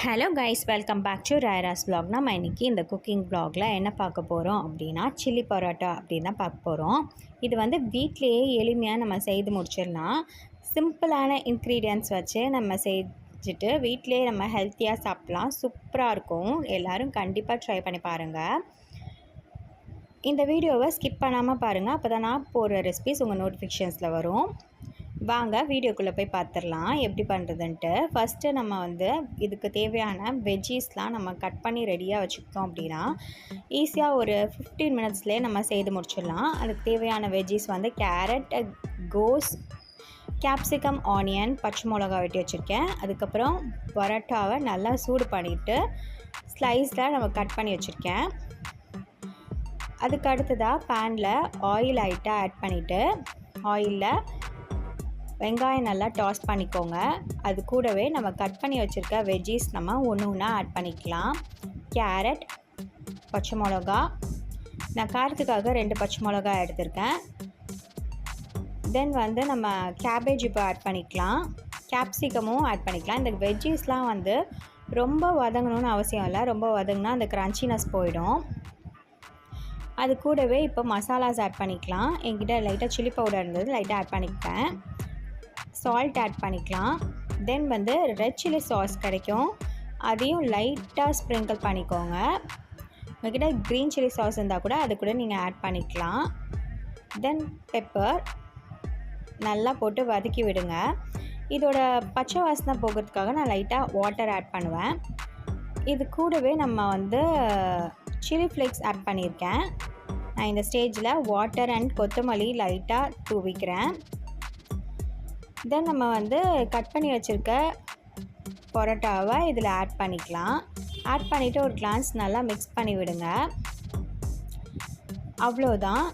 Hello guys welcome back to ராயராஸ் vlog. நம்ம இன்றைக்கி இந்த குக்கிங் vlogல என்ன பார்க்க போகிறோம் அப்படின்னா சில்லி பரோட்டா அப்படின்னு தான் பார்க்க போகிறோம் இது வந்து வீட்டிலேயே எளிமையாக நம்ம செய்து முடிச்சிடலாம். சிம்பிளான இன்க்ரீடியன்ஸ் வச்சு நம்ம செஞ்சுட்டு வீட்டிலேயே நம்ம ஹெல்த்தியாக சாப்பிட்லாம். சூப்பராக இருக்கும். எல்லோரும் கண்டிப்பாக ட்ரை பண்ணி பாருங்கள் இந்த வீடியோவை ஸ்கிப் பண்ணாமல் பாருங்கள் அப்போ தான் நான் போடுற ரெசிபிஸ் உங்கள் நோட்டிஃபிகேஷன்ஸில் வரும். வாங்க வீடியோக்குள்ளே போய் பார்த்துடலாம் எப்படி பண்ணுறதுன்ட்டு ஃபஸ்ட்டு நம்ம வந்து இதுக்கு தேவையான வெஜ்ஜீஸ்லாம் நம்ம கட் பண்ணி ரெடியாக வச்சுக்கிட்டோம் அப்படின்னா ஈஸியாக ஒரு ஃபிஃப்டீன் மினிட்ஸ்லேயே நம்ம செய்து முடிச்சிடலாம். அதுக்கு தேவையான வெஜ்ஜீஸ் வந்து கேரட் கோஸ் கேப்சிகம் ஆனியன் பச்சை மிளகா வெட்டி வச்சுருக்கேன். அதுக்கப்புறம் பரோட்டாவை நல்லா சூடு பண்ணிவிட்டு ஸ்லைஸில் நம்ம கட் பண்ணி வச்சுருக்கேன். அதுக்கு அடுத்ததாக பேனில் ஆயில் ஐட்டாக ஆட் பண்ணிவிட்டு ஆயிலில் வெங்காயம் நல்லா டாஸ் பண்ணிக்கோங்க. அது கூடவே நம்ம கட் பண்ணி வச்சுருக்க வெஜ்ஜீஸ் நம்ம ஒன்று ஒன்றா ஆட் பண்ணிக்கலாம். கேரட் பச்சை மிளகா. நான் காரத்துக்காக ரெண்டு பச்சை மிளகா எடுத்திருக்கேன். தென் வந்து நம்ம கேபேஜ் இப்போ ஆட் பண்ணிக்கலாம். கேப்சிகமும் ஆட் பண்ணிக்கலாம். இந்த வெஜ்ஜீஸ்லாம் வந்து ரொம்ப வதங்கணும்னு அவசியம் இல்லை. ரொம்ப வதங்கினா அந்த க்ரன்ச்சினஸ் போயிடும். அது கூடவே இப்போ மசாலாஸ் ஆட் பண்ணிக்கலாம். என்கிட்ட லைட்டாக சில்லி பவுடர் இருந்தது லைட்டாக ஆட் பண்ணிப்பேன் சால்ட் ஆட் பண்ணிக்கலாம். தென் வந்து ரெட் சில்லி சாஸ் கிடைக்கும். அதையும் லைட்டாக ஸ்ப்ரிங்கிள் பண்ணிக்கோங்க. உங்ககிட்ட க்ரீன் சில்லி சாஸ் இருந்தால் கூட அது கூட நீங்கள் ஆட் பண்ணிக்கலாம். தென் பெப்பர் நல்லா போட்டு வதக்கி விடுங்க. இதோட பச்சை வாசனை போகிறதுக்காக நான் லைட்டாக வாட்டர் ஆட் பண்ணுவேன். இது கூடவே நம்ம வந்து சில்லி ஃப்ளேக்ஸ் ஆட் பண்ணியிருக்கேன். நான் இந்த ஸ்டேஜில் வாட்டர் அண்ட் கொத்தமல்லி லைட்டாக தூவிக்கிறேன். தென் நம்ம வந்து கட் பண்ணி வச்சுருக்க பரோட்டாவை இதில் ஆட் பண்ணிக்கலாம். ஆட் பண்ணிவிட்டு ஒரு கிளான்ஸ் நல்லா மிக்ஸ் பண்ணி விடுங்க. அவ்வளோதான்.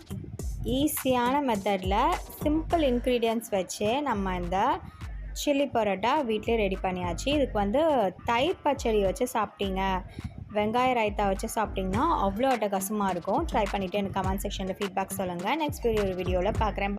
ஈஸியான மெத்தடில் சிம்பிள் இன்க்ரீடியன்ஸ் வச்சு நம்ம இந்த சில்லி பரோட்டா வீட்டிலே ரெடி பண்ணியாச்சு. இதுக்கு வந்து தயிர் பச்சடி வச்சு சாப்பிட்டீங்க. வெங்காய ரைத்தா வச்சு சாப்பிட்டிங்கன்னா அவ்வளோ அட்டகாசமாக இருக்கும். ட்ரை பண்ணிவிட்டு எனக்கு கமெண்ட் செக்ஷனில் ஃபீட்பேக் சொல்லுங்கள் நெக்ஸ்ட் வீடியோ வீடியோவில் பார்க்குறேன்